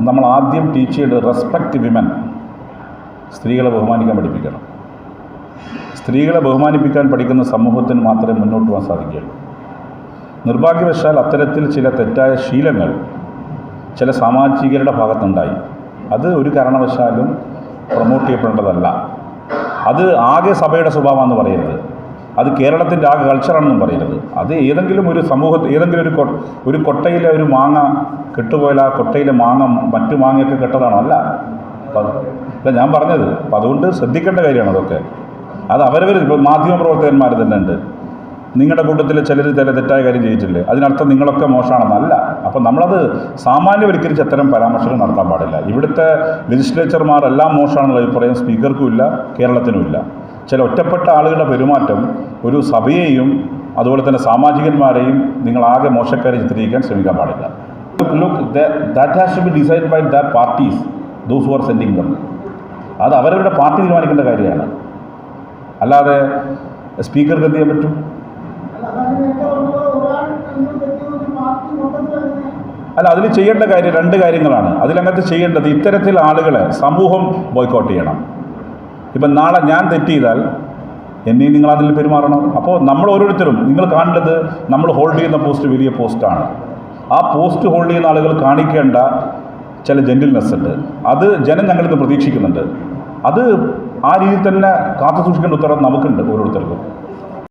നമ്മൾ ആദ്യം ടീച്ച് ചെയ്ത് റെസ്പെക്റ്റ് വിമൻ സ്ത്രീകളെ ബഹുമാനിക്കാൻ പഠിപ്പിക്കണം. സ്ത്രീകളെ ബഹുമാനിപ്പിക്കാൻ പഠിക്കുന്ന സമൂഹത്തിന് മാത്രമേ മുന്നോട്ട് പോകാൻ സാധിക്കുകയുള്ളൂ. നിർഭാഗ്യവശാൽ അത്തരത്തിൽ ചില തെറ്റായ ശീലങ്ങൾ ചില സാമാജികരുടെ ഭാഗത്തുണ്ടായി. അത് ഒരു കാരണവശാലും പ്രൊമോട്ട് ചെയ്യപ്പെടേണ്ടതല്ല. അത് ആകെ സഭയുടെ സ്വഭാവമാണെന്ന് പറയരുത്. അത് കേരളത്തിന്റെ ആകെ കൾച്ചറാണെന്നും പറയരുത് അത് ഏതെങ്കിലും ഒരു സമൂഹത്തിൽ ഏതെങ്കിലും ഒരു ഒരു കൊട്ടയിലെ ഒരു മാങ്ങ കെട്ടുപോയാൽ ആ കൊട്ടയിലെ മാങ്ങ മറ്റു മാങ്ങയൊക്കെ കെട്ടതാണോ? അല്ല. അല്ല ഞാൻ പറഞ്ഞത് അപ്പം അതുകൊണ്ട് ശ്രദ്ധിക്കേണ്ട കാര്യമാണ് അതൊക്കെ. അത് അവരവർ ഇപ്പോൾ മാധ്യമപ്രവർത്തകന്മാർ തന്നെ ഉണ്ട്. നിങ്ങളുടെ കൂട്ടത്തിൽ ചിലർ ചില തെറ്റായ കാര്യം ചെയ്തിട്ടില്ലേ? അതിനർത്ഥം നിങ്ങളൊക്കെ മോശമാണെന്നല്ല അപ്പം നമ്മളത് സാമാന്യവൽക്കരിച്ച് അത്തരം പരാമർശങ്ങൾ നടത്താൻ പാടില്ല. ഇവിടുത്തെ ലെജിസ്ലേച്ചർമാരെല്ലാം മോശമാണെന്നുള്ള അഭിപ്രായം സ്പീക്കർക്കും ഇല്ല കേരളത്തിനും ഇല്ല. ചില ഒറ്റപ്പെട്ട ആളുകളുടെ പെരുമാറ്റം ഒരു സഭയെയും അതുപോലെ തന്നെ സാമാജികന്മാരെയും ആകെ മോശക്കാരെ ചിത്രീകരിക്കാൻ ശ്രമിക്കാൻ പാടില്ല. Look that has to be decide by the parties those who are sending them അത് അവരവരുടെ പാർട്ടി തീരുമാനിക്കേണ്ട കാര്യമാണ്. അല്ലാതെ സ്പീക്കർക്ക് എന്ത് ചെയ്യാൻ പറ്റും? അല്ല അതിൽ ചെയ്യേണ്ട കാര്യം രണ്ട് കാര്യങ്ങളാണ്. അതിലങ്ങനത്തെ ചെയ്യേണ്ടത് ഇത്തരത്തിൽ ആളുകളെ സമൂഹം ബോയ്ക്കോട്ട് ചെയ്യണം. ഇപ്പം നാളെ ഞാൻ തെറ്റ് എന്നെയും നിങ്ങൾ അതിൽ പെരുമാറണം. അപ്പോൾ നമ്മൾ ഓരോരുത്തരും നിങ്ങൾ കാണേണ്ടത് നമ്മൾ ഹോൾഡ് ചെയ്യുന്ന പോസ്റ്റ് വലിയ പോസ്റ്റാണ്. ആ പോസ്റ്റ് ഹോൾഡ് ചെയ്യുന്ന ആളുകൾ കാണിക്കേണ്ട ചില ജെന്റിൽനെസ് ഉണ്ട്. അത് ജനം ഞങ്ങളിൽ നിന്ന് പ്രതീക്ഷിക്കുന്നുണ്ട്. അത് ആ രീതിയിൽ തന്നെ കാത്തു സൂക്ഷിക്കേണ്ട ഉത്തരവാദിത്വം നമുക്കുണ്ട് ഓരോരുത്തർക്കും.